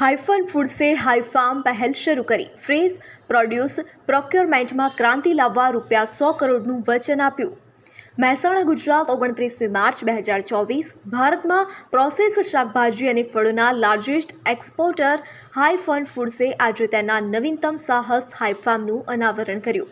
Hyphen ફૂડ્સે હાઇફાર્મ પહેલ શરૂ કરી. ફ્રેશ પ્રોડ્યુસ, પ્રોક્યોરમેન્ટમાં ક્રાંતિ લાવવા રૂપિયા સો કરોડનું વચન આપ્યું. મહેસાણા, ગુજરાત, ઓગણત્રીસમી માર્ચ બે હજાર ચોવીસ, ભારતમાં પ્રોસેસ શાકભાજી અને ફળોના લાર્જેસ્ટ એક્સપોર્ટર હાઇફન ફૂડ્સે આજે તેના નવીનતમ સાહસ હાઇફાર્મનું અનાવરણ કર્યું.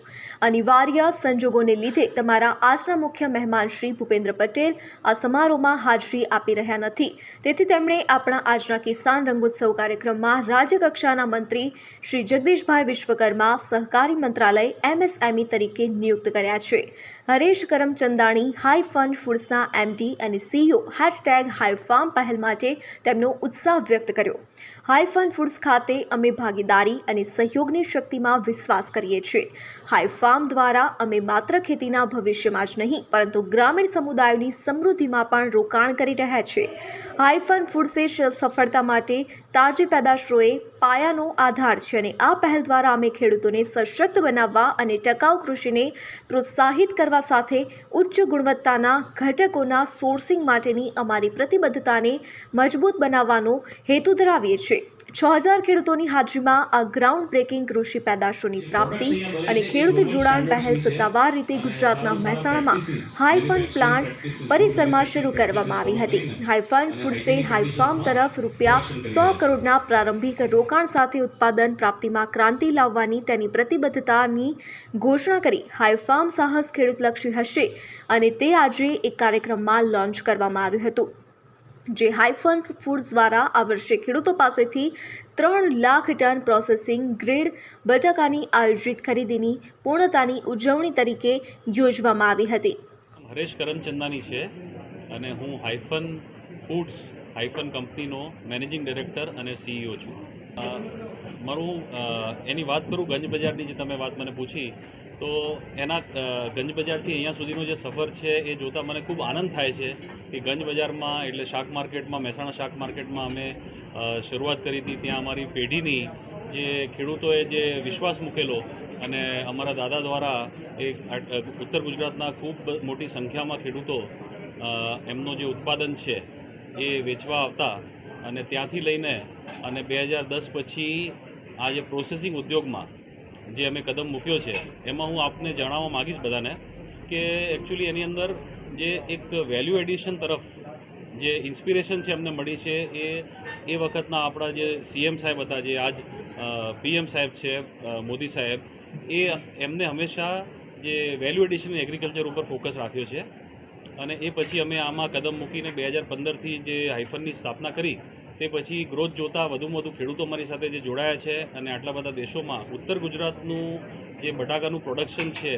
અનિવાર્ય સંજોગોને લીધે તમારા આજના મુખ્ય મહેમાન શ્રી ભૂપેન્દ્ર પટેલ આ સમારોહમાં હાજરી આપી રહ્યા નથી. તેથી તેમણે આપણા આજના કિસાન રંગોત્સવ કાર્યક્રમમાં રાજ્યકક્ષાના મંત્રી શ્રી જગદીશભાઈ વિશ્વકર્મા, સહકારી મંત્રાલય એમએસએમઈ તરીકે નિયુક્ત કર્યા છે. હરેશ કરમચંદાણી હાઈ ફંડ ફૂડ્સના એમડી અને સીઈઓ, હેશટેગ હાઈ ફાર્મ પહેલ માટે તેમનો ઉત્સાહ વ્યક્ત કર્યો. હાઈ ફંડ ફૂડ્સ ખાતે અમે ભાગીદારી અને સહયોગની શક્તિમાં વિશ્વાસ કરીએ છીએ. હાઈ ફાર્મ દ્વારા અમે માત્ર ખેતીના ભવિષ્યમાં જ નહીં, પરંતુ ગ્રામીણ સમુદાયોની સમૃદ્ધિમાં પણ રોકાણ કરી રહ્યા છીએ. હાઈ ફંડ ફૂડ્સે સફળતા માટે તાજી પેદાશોએ પાયાનો આધાર છે અને આ પહેલ દ્વારા અમે ખેડૂતોને સશક્ત બનાવવા અને ટકાઉ કૃષિને પ્રોત્સાહિત કરવા સાથે ઉચ્ચ ગુણવત્તાના ઘટકોના સોર્સિંગ માટેની અમારી પ્રતિબદ્ધતાને મજબૂત બનાવવાનો હેતુ ધરાવીએ છીએ. છ હજાર ખેડૂતોની હાજરીમાં આ ગ્રાઉન્ડ બ્રેકિંગ કૃષિ પેદાશોની પ્રાપ્તિ અને ખેડૂત જોડાણ પહેલ સત્તાવાર રીતે ગુજરાતના મહેસાણામાં હાઈફન પ્લાન્ટ્સ પરિસરમાં શરૂ કરવામાં આવી હતી. હાઈફન ફૂડસે હાઈફાર્મ તરફ રૂપિયા સો કરોડના પ્રારંભિક રોકાણ સાથે ઉત્પાદન પ્રાપ્તિમાં ક્રાંતિ લાવવાની તેની પ્રતિબદ્ધતાની ઘોષણા કરી હાઈફાર્મ સાહસ ખેડૂતલક્ષી હશે અને તે આજે એક કાર્યક્રમમાં લોન્ચ કરવામાં આવ્યું હતું. જે હાઈફન્સ ફૂડ્સ દ્વારા આ વર્ષે ખેડૂતો પાસેથી ત્રણ લાખ ટન પ્રોસેસિંગ ગ્રેડ બટાકાની આયોજિત ખરીદીની પૂર્ણતાની ઉજવણી તરીકે યોજવામાં આવી હતી. હરેશ કરમચંદાની છે અને હું હાઇફન ફૂડ્સ હાઇફન કંપનીનો મેનેજિંગ ડિરેક્ટર અને સીઈઓ છું. મારું એની વાત કરું ગંજ બજારની જે તમે વાત મને પૂછી, તો એના ગંજ બજારથી અહીંયા સુધીનો જે સફર છે એ જોતાં મને ખૂબ આનંદ થાય છે કે ગંજ બજારમાં એટલે શાક માર્કેટમાં, મહેસાણા શાક માર્કેટમાં અમે શરૂઆત કરી હતી. ત્યાં અમારી પેઢીની જે ખેડૂતોએ જે વિશ્વાસ મૂકેલો અને અમારા દાદા દ્વારા એક ઉત્તર ગુજરાતના ખૂબ મોટી સંખ્યામાં ખેડૂતો એમનું જે ઉત્પાદન છે એ વેચવા આવતા અને ત્યાંથી લઈને અને બે હજાર દસ પછી આ જે પ્રોસેસિંગ ઉદ્યોગમાં જે અમે કદમ મૂક્યો છે, એમાં હું આપને જણાવવા માગીશ બધાને કે એકચ્યુઅલી એની અંદર જે એક વેલ્યુ એડિશન તરફ જે ઇન્સ્પિરેશન છે અમને મળી છે, એ એ વખતના આપણા જે સીએમ સાહેબ હતા, જે આજ પીએમ સાહેબ છે મોદી સાહેબ, એ એમને હંમેશા જે વેલ્યુ એડિશન એગ્રીકલ્ચર ઉપર ફોકસ રાખ્યો છે. અને એ પછી અમે આમાં કદમ મૂકીને બે હજાર પંદરથી જે હાઇફનની સ્થાપના કરી તે પછી ગ્રોથ જોતા વધુમાં વધુ ખેડૂતો મારી સાથે જે જોડાયા છે અને આટલા બધા દેશોમાં ઉત્તર ગુજરાતનું જે બટાકાનું પ્રોડક્શન છે,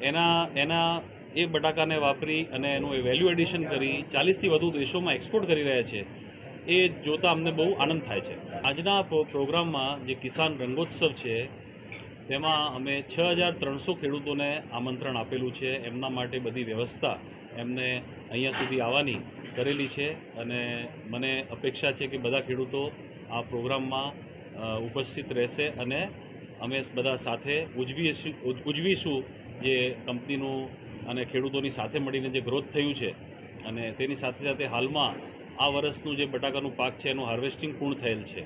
એના એના એ બટાકાને વાપરી અને એનું એ વેલ્યુ એડિશન કરી ચાલીસથી વધુ દેશોમાં એક્સપોર્ટ કરી રહ્યા છે, એ જોતાં અમને બહુ આનંદ થાય છે. આજના પ્રોગ્રામમાં જે કિસાન રંગોત્સવ છે તેમાં અમે છ હજાર ત્રણસો ખેડૂતોને આમંત્રણ આપેલું છે. એમના માટે બધી વ્યવસ્થા એમને અહીંયા સુધી આવવાની કરેલી છે અને મને અપેક્ષા છે કે બધા ખેડૂતો આ પ્રોગ્રામમાં ઉપસ્થિત રહેશે અને અમે બધા સાથે ઉજવીશું ઉજવીશું જે કંપનીનું અને ખેડૂતોની સાથે મળીને જે ગ્રોથ થયું છે. અને તેની સાથે સાથે હાલમાં આ વર્ષનું જે બટાકાનું પાક છે એનું હાર્વેસ્ટિંગ પૂર્ણ થયેલ છે.